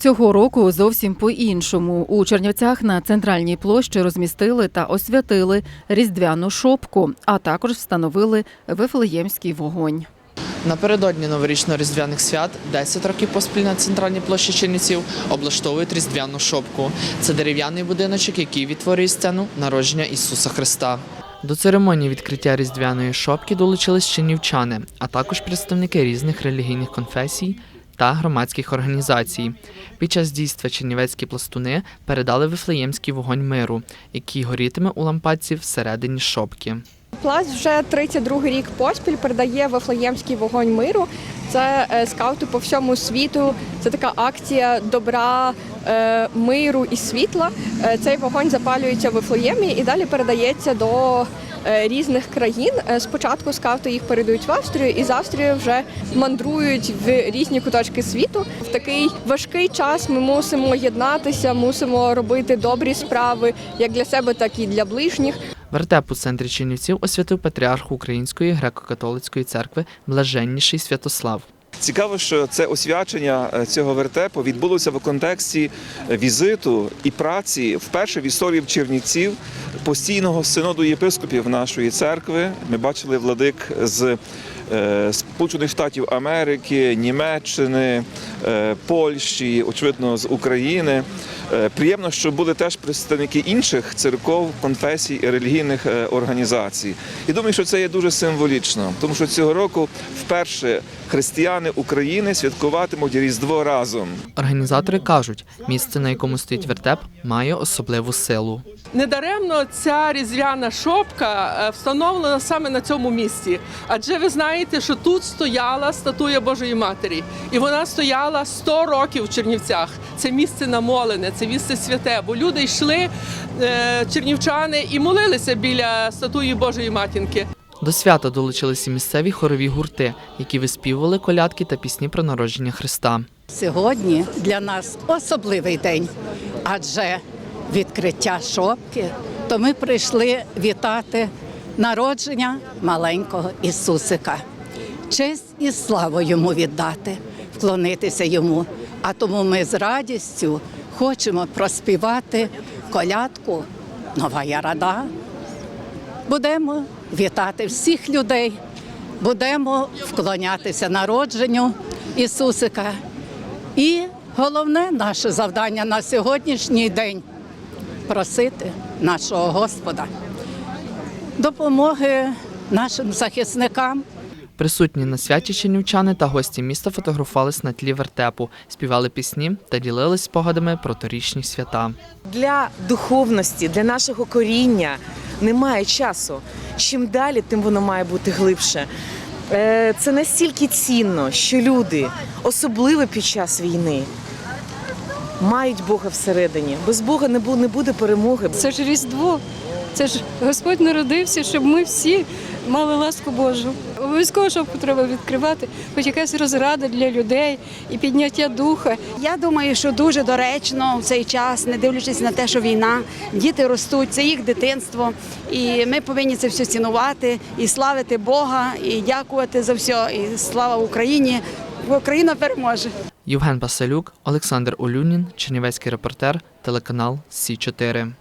Цього року зовсім по-іншому. У Чернівцях на центральній площі розмістили та освятили різдвяну шопку, а також встановили вифлеємський вогонь. Напередодні новорічно-різдвяних свят 10 років поспіль на центральній площі Чернівців облаштовують різдвяну шопку. Це дерев'яний будиночок, який відтворює сцену народження Ісуса Христа. До церемонії відкриття різдвяної шопки долучились чернівчани, а також представники різних релігійних конфесій та громадських організацій. Під час дійства чернівецькі пластуни передали вифлеємський вогонь миру, який горітиме у лампадці всередині шопки. Пласт вже 32 рік поспіль передає Вифлеємський вогонь миру. Це е, скаути по всьому світу. Це така акція добра, е, миру і світла. Е, Цей вогонь запалюється в Вифлеємі і далі передається до різних країн. Е, Спочатку скаути їх передають в Австрію, і з Австрії вже мандрують в різні куточки світу. В такий важкий час ми мусимо єднатися, мусимо робити добрі справи як для себе, так і для ближніх. Вертеп у центрі Чернівців освятив патріарх Української греко-католицької церкви Блаженніший Святослав. Цікаво, що це освячення е, цього вертепу відбулося в контексті візиту і праці вперше в історії Чернівців постійного синоду єпископів нашої церкви. Ми бачили владик з Сполучених Штатів Америки, Німеччини, е, Польщі, очевидно, з України. Е, Приємно, що були теж представники інших церков, конфесій і релігійних е, організацій. І думаю, що це є дуже символічно, тому що цього року вперше християни України святкуватимуть Різдво разом. Організатори кажуть, місце, на якому стоїть вертеп, має особливу силу. Недаремно ця різдвяна шопка е, встановлена саме на цьому місці. Адже ви знаєте, що тут стояла статуя Божої Матері, і вона стояла 100 років в Чернівцях. Це місце намолене, це місце святе. Бо люди йшли, е, чернівчани, і молилися біля статуї Божої Матінки. До свята долучилися місцеві хорові гурти, які виспівували колядки та пісні про народження Христа. Сьогодні для нас особливий день, адже відкриття шопки, то ми прийшли вітати народження маленького Ісусика. Честь і славу йому віддати, вклонитися йому. А тому ми з радістю хочемо проспівати колядку Нова Ярада. Будемо вітати всіх людей, будемо вклонятися народженню Ісусика. І головне наше завдання на сьогоднішній день просити нашого Господа допомоги нашим захисникам. Присутні на святі чернівчани та гості міста фотографувались на тлі вертепу, співали пісні та ділились спогадами про торічні свята. для духовності, для нашого коріння немає часу. Чим далі, тим воно має бути глибше. Е, Це настільки цінно, що люди, особливо під час війни, мають Бога всередині. Без Бога не буде перемоги. Це ж Різдво. Це ж Господь народився, щоб ми всі мали ласку Божу. Обов'язково шопку треба відкривати, хоч якась розрада для людей і підняття духа. Я думаю, що дуже доречно в цей час, не дивлячись на те, що війна, діти ростуть, це їх дитинство, і ми повинні це все цінувати і славити Бога, і дякувати за все. І слава Україні! Бо Україна переможе. Євген Басалюк, Олександр Олюнін, Чернівецький репортер, телеканал Сі 4